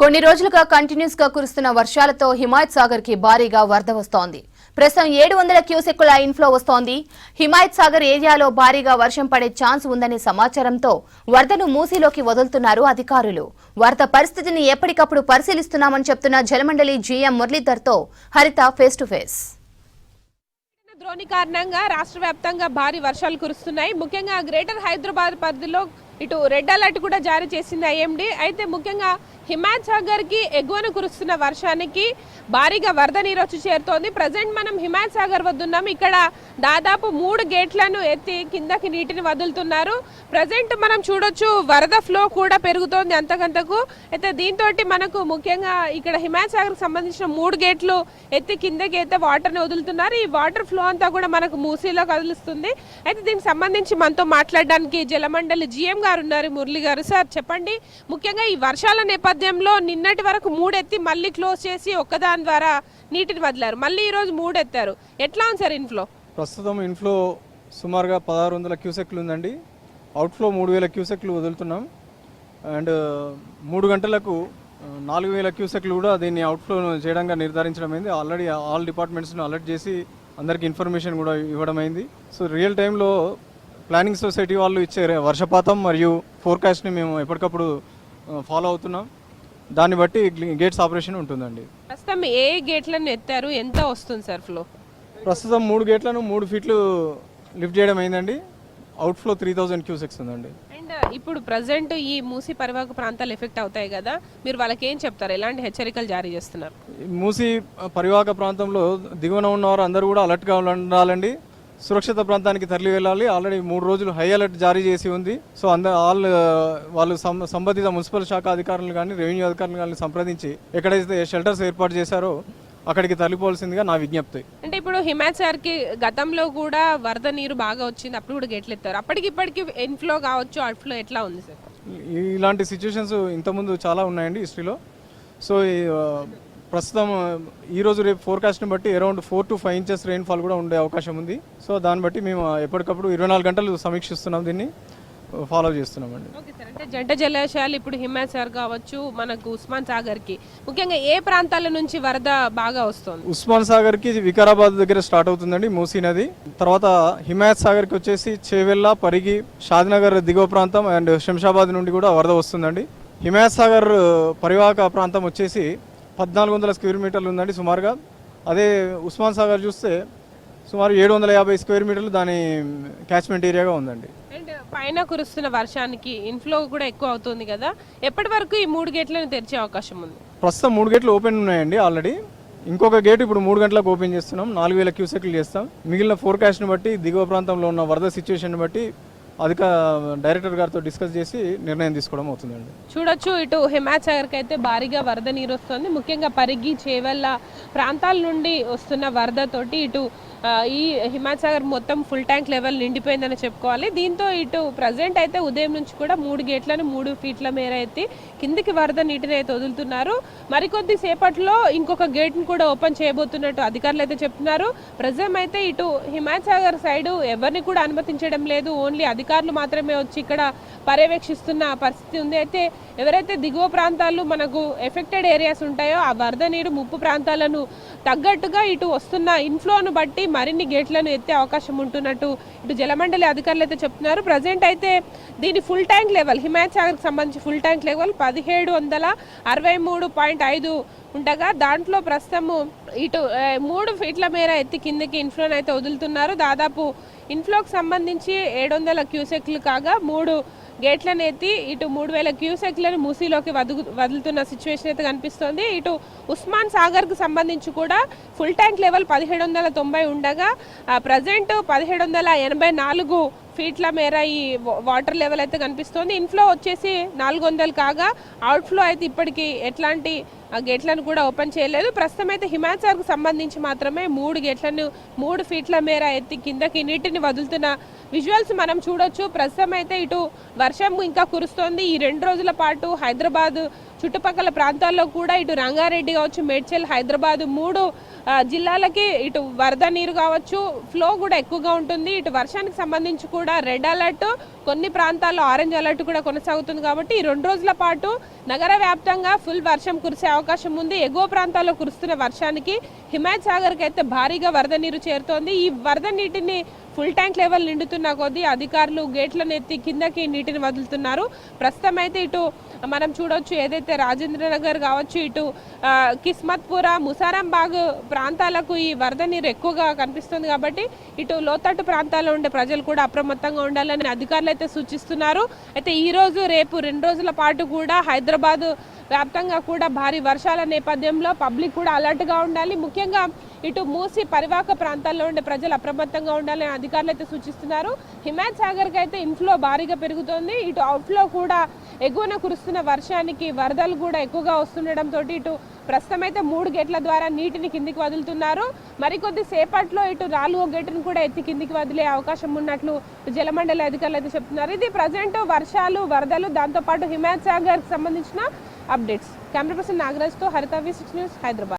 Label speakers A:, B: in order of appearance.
A: కొన్ని రోజులుగా కంటిన్యూస్గా కురుస్తున్న వర్షాలతో హిమాయత్ సాగర్కి భారీగా వరద వస్తోంది. ప్రస్తుతం ఏడు వందల క్యూసెక్కుల ఇన్ఫ్లో వస్తోంది. హిమాయత్ సాగర్ ఏరియాలో భారీగా వర్షం పడే ఛాన్స్ ఉందనే సమాచారంతో వరదను మూసీలోకి వదులుతున్నారు అధికారులు. వరద పరిస్థితిని ఎప్పటికప్పుడు పరిశీలిస్తున్నామని చెప్తున్న జలమండలి జీఎం మురళీధర్తో హరిత ఫేస్ టు ఫేస్.
B: ద్రోణి కారణంగా రాష్ట్ర వ్యాప్తంగా భారీ వర్షాలు కురుస్తున్నాయి. ముఖ్యంగా గ్రేటర్ హైదరాబాద్ పరిధిలో ఇటు రెడ్ అలర్ట్ కూడా జారీ చేసింది ఐఎండీ. అయితే ముఖ్యంగా హిమాయత్కి ఎగువన కురుస్తున్న వర్షానికి భారీగా వరద నీరు వచ్చి చేరుతోంది. ప్రజెంట్ మనం హిమాయత్ సాగర్ వద్ద ఉన్నాం. ఇక్కడ దాదాపు మూడు గేట్లను ఎత్తి కిందకి నీటిని వదులుతున్నారు. ప్రజెంట్ మనం చూడొచ్చు వరద ఫ్లో కూడా పెరుగుతోంది అంతకంతకు. అయితే దీంతో మనకు ముఖ్యంగా ఇక్కడ హిమాయత్ సాగర్ సంబంధించిన మూడు గేట్లు ఎత్తి కిందకి అయితే వాటర్ని వదులుతున్నారు. ఈ వాటర్ ఫ్లో అంతా కూడా మనకు మూసీలో కదులుస్తుంది. అయితే దీనికి సంబంధించి మనతో మాట్లాడడానికి జలమండలి జిఎం గారు ఉన్నారు. మురళి గారు సార్ చెప్పండి. ముఖ్యంగా ఈ వర్షాల నేపథ్యంలో నిన్నటి వరకు మూడెత్తి మళ్ళీ క్లోజ్ చేసి ఒక్కదాని ద్వారా నీటిని వదిలారు. మళ్ళీ ఈ రోజు ఎట్లా ఉంది సార్ ఇన్ఫ్లో
C: ప్రస్తుతం ఇన్ఫ్లో సుమారుగా పదహారు వందల క్యూసెక్లు ఉందండి. అవుట్ఫ్లో మూడు వేల క్యూసెక్లు వదులుతున్నాం. అండ్ మూడు గంటలకు నాలుగు వేల క్యూసెక్లు కూడా దీన్ని అవుట్ఫ్లో చేయడంగా నిర్ధారించడం అయింది. ఆల్రెడీ ఆల్ డిపార్ట్మెంట్స్ను అలర్ట్ చేసి అందరికి ఇన్ఫర్మేషన్ కూడా ఇవ్వడం అయింది. సో రియల్ టైంలో ప్లానింగ్ సొసైటీ వాళ్ళు ఇచ్చే వర్షపాతం మరియు ఫోర్కాస్ట్ని మేము ఎప్పటికప్పుడు ఫాలో అవుతున్నాం. దాన్ని బట్టి గేట్స్ ఆపరేషన్ ఉంటుందండి.
B: ప్రస్తుతం ఏ గేట్లను ఎత్తారు? ఎంత వస్తుంది సార్ ఫ్లో?
C: ప్రస్తుతం మూడు గేట్లను మూడు ఫీట్లు లిఫ్ట్ చేయడం అయిందండి. అవుట్ఫ్లో త్రీ థౌజండ్ క్యూసెక్స్ ఉందండి.
B: అండ్ ఇప్పుడు ప్రజెంట్ ఈ మూసి పరివాహక ప్రాంతాలు ఎఫెక్ట్ అవుతాయి కదా మీరు వాళ్ళకి ఏం చెప్తారు? ఎలాంటి హెచ్చరికలు జారీ చేస్తున్నారు?
C: మూసి పరివాహక ప్రాంతంలో దిగువన ఉన్నవారు అందరూ కూడా అలర్ట్గా ఉండాలండి. సురక్షిత ప్రాంతానికి తరలి వెళ్ళాలి. ఆల్రెడీ మూడు రోజులు హై అలర్ట్ జారీ చేసి ఉంది. సో అంద ఆల్ వాళ్ళు సంబంధిత మున్సిపల్ శాఖ అధికారులు కానీ రెవెన్యూ అధికారులు కానీ సంప్రదించి ఎక్కడైతే షెల్టర్స్ ఏర్పాటు చేశారో అక్కడికి తరలిపోవాల్సిందిగా నా విజ్ఞప్తి.
B: అంటే ఇప్పుడు హిమాయత్ సార్కి గతంలో కూడా వరద నీరు బాగా వచ్చింది. అప్పుడు కూడా గేట్లు ఎత్తారు. అప్పటికి ఇప్పటికి ఇన్ఫ్లో కావచ్చు అవుట్ఫ్లో ఎట్లా ఉంది సార్?
C: ఇలాంటి సిచ్యువేషన్స్ ఇంతకుముందు చాలా ఉన్నాయండి హిస్టరీలో. సో ప్రస్తుతం ఆ, ఈ రోజు రేపు ఫోర్కాస్ట్ని బట్టి around four to five inches rainfall కూడా ఉండే అవకాశం ఉంది. సో దాన్ని బట్టి మేము ఎప్పటికప్పుడు ఇరవై నాలుగు గంటలు సమీక్షిస్తున్నాం దీన్ని ఫాలో చేస్తున్నామండి.
B: అంటే జంట జలాశయాలు ఇప్పుడు హిమాయత్ సార్ కావచ్చు మనకు ఉస్మాన్ సాగర్కి ముఖ్యంగా ఏ ప్రాంతాల నుంచి వరద బాగా వస్తుంది?
C: ఉస్మాన్ సాగర్కి వికారాబాద్ దగ్గర స్టార్ట్ అవుతుందండి మూసీ నది. తర్వాత హిమాయత్ సాగర్కి వచ్చేసి చేవెళ్ళ పరిగి షాద్నగర్ దిగువ ప్రాంతం అండ్ శంషాబాద్ నుండి కూడా వరద వస్తుందండి. హిమాయత్ సాగర్ పరివాహక ప్రాంతం వచ్చేసి పద్నాలుగు వందల స్క్వేర్ మీటర్లు ఉందండి సుమారుగా. అదే ఉస్మాన్ సాగర్ చూస్తే సుమారు ఏడు వందల యాభై స్క్వేర్ మీటర్లు దాని క్యాచ్మెంట్ ఏరియాగా ఉందండి.
B: అండ్ పైన కురుస్తున్న వర్షానికి ఇన్ఫ్లో కూడా ఎక్కువ అవుతుంది కదా. ఎప్పటి వరకు ఈ మూడు గేట్లను తెరిచే అవకాశం ఉంది?
C: ప్రస్తుతం మూడు గేట్లు ఓపెన్ ఉన్నాయండి ఆల్రెడీ ఇంకొక గేట్ ఇప్పుడు మూడు గంటలకు ఓపెన్ చేస్తున్నాం. నాలుగు వేల క్యూసెక్లు చేస్తాం. మిగిలిన ఫోర్కాస్ట్ని బట్టి దిగువ ప్రాంతంలో ఉన్న వరద సిచ్యువేషన్ బట్టి అధిక డైరెక్టర్ గారితో డిస్కస్ చేసి నిర్ణయం తీసుకోవడం అవుతుందండి.
B: చూడొచ్చు ఇటు హిమాయత్ అయితే భారీగా వరద నీరు వస్తుంది. ముఖ్యంగా పరిగి చేవెళ్ళ ప్రాంతాల నుండి వస్తున్న వరదతోటి ఇటు ఈ హిమాచల్ సాగర్ మొత్తం ఫుల్ ట్యాంక్ లెవెల్ నిండిపోయిందని చెప్పుకోవాలి. దీంతో ఇటు ప్రజెంట్ అయితే ఉదయం నుంచి కూడా మూడు గేట్లను మూడు ఫీట్ల మేర ఎత్తి కిందికి వరద నీటిని అయితే వదులుతున్నారు. మరికొద్ది సేపట్లో ఇంకొక గేట్ను కూడా ఓపెన్ చేయబోతున్నట్టు అధికారులు అయితే చెప్తున్నారు. ప్రజెంట్ అయితే ఇటు హిమాయత్ సాగర్ సైడ్ ఎవరిని కూడా అనుమతించడం లేదు. ఓన్లీ అధికారులు మాత్రమే వచ్చి ఇక్కడ పర్యవేక్షిస్తున్న పరిస్థితి ఉంది. అయితే ఎవరైతే దిగువ ప్రాంతాలు మనకు ఎఫెక్టెడ్ ఏరియాస్ ఉంటాయో ఆ వరద నీరు ముప్పు ప్రాంతాలను తగ్గట్టుగా ఇటు వస్తున్న ఇన్ఫ్లోను బట్టి మరిన్ని గేట్లను ఎత్తే అవకాశం ఉంటున్నట్టు ఇటు జలమండలి అధికారులు అయితే చెప్తున్నారు. ప్రజెంట్ అయితే దీని ఫుల్ ట్యాంక్ లెవెల్ హిమాయత్ సాగర్కి సంబంధించి ఫుల్ ట్యాంక్ లెవెల్ పదిహేడు వందల అరవై మూడు పాయింట్ ఐదు ఉండగా దాంట్లో ప్రస్తుతము ఇటు మూడు ఫీట్ల మేర ఎత్తి కిందకి ఇన్ఫ్లోనైతే అయితే వదులుతున్నారు. దాదాపు ఇన్ఫ్లోకి సంబంధించి ఏడు వందల క్యూసెక్లు కాగా మూడు గేట్లను ఎత్తి ఇటు మూడు వేల క్యూసెక్లను మూసీలోకి వదుగు వదులుతున్న సిచ్యువేషన్ అయితే కనిపిస్తోంది. ఇటు ఉస్మాన్ సాగర్కు సంబంధించి కూడా ఫుల్ ట్యాంక్ లెవెల్ పదిహేడు వందల తొంభై ఉండగా ప్రజెంట్ పదిహేడు వందల ఎనభై నాలుగు ఫీట్ల మేర ఈ వాటర్ లెవెల్ అయితే కనిపిస్తోంది. ఇన్ఫ్లో వచ్చేసి నాలుగు వందలు కాగా అవుట్ఫ్లో అయితే ఇప్పటికీ ఎట్లాంటి గేట్లను కూడా ఓపెన్ చేయలేదు. ప్రస్తుతం అయితే హిమాచల్కు సంబంధించి మాత్రమే మూడు గేట్లను మూడు ఫీట్ల మేర ఎత్తి కిందకి నీటిని వదులుతున్న విజువల్స్ మనం చూడొచ్చు. ప్రస్తుతం అయితే ఇటు వర్షం ఇంకా కురుస్తోంది. ఈ రెండు రోజుల పాటు హైదరాబాద్ చుట్టుపక్కల ప్రాంతాల్లో కూడా ఇటు రంగారెడ్డి కావచ్చు మేడ్చల్ హైదరాబాద్ మూడు జిల్లాలకి ఇటు వరద నీరు కావచ్చు ఫ్లో కూడా ఎక్కువగా ఉంటుంది. ఇటు వర్షానికి సంబంధించి కూడా రెడ్ అలర్ట్ కొన్ని ప్రాంతాల్లో ఆరెంజ్ అలర్ట్ కూడా కొనసాగుతుంది కాబట్టి ఈ రెండు రోజుల పాటు నగర వ్యాప్తంగా ఫుల్ వర్షం కురిసే అవకాశం ఉంది. ఎగువ ప్రాంతాల్లో కురుస్తున్న వర్షానికి హిమాయత్ సాగర్కి అయితే భారీగా వరద నీరు చేరుతోంది. ఈ వరద నీటిని ఫుల్ ట్యాంక్ లెవెల్ నిండుతున్న కొద్దీ అధికారులు గేట్లను ఎత్తి కిందకి నీటిని వదులుతున్నారు. ప్రస్తుతం అయితే ఇటు మనం చూడవచ్చు ఏదైతే రాజేంద్ర నగర్ కావచ్చు ఇటు కిస్మత్పుర ముసారాంబాగ్ ప్రాంతాలకు ఈ వరద నీరు ఎక్కువగా కనిపిస్తుంది కాబట్టి ఇటు లోతట్టు ప్రాంతాల్లో ఉండే ప్రజలు కూడా అప్రమత్తంగా ఉండాలని అధికారులు అయితే సూచిస్తున్నారు. అయితే ఈ రోజు రేపు రెండు రోజుల పాటు కూడా హైదరాబాద్ వ్యాప్తంగా కూడా భారీ వర్షాల నేపథ్యంలో పబ్లిక్ కూడా అలర్ట్గా ఉండాలి. ముఖ్యంగా ఇటు మూసి పరివాహక ప్రాంతాల్లో ఉండే ప్రజలు అప్రమత్తంగా ఉండాలని అధికారులు అయితే సూచిస్తున్నారు. హిమాయత్ సాగర్కి అయితే ఇన్ఫ్లో భారీగా పెరుగుతోంది. ఇటు అవుట్ఫ్లో కూడా ఎగువన కురుస్తున్న వర్షానికి వరదలు కూడా ఎక్కువగా వస్తుండటంతో ఇటు ప్రస్తుతం అయితే మూడు గేట్ల ద్వారా నీటిని కిందికి వదులుతున్నారు. మరికొద్ది సేపట్లో ఇటు నాలుగో గేటును కూడా ఎత్తి కిందికి వదిలే అవకాశం ఉన్నట్లు జలమండలి అధికారులు అయితే చెప్తున్నారు. ఇది ప్రజెంట్ వర్షాలు వరదలు దాంతోపాటు హిమాయత్ సాగర్కి సంబంధించిన updates. Camera person నాగరాజ్తో Haritha V six news Hyderabad.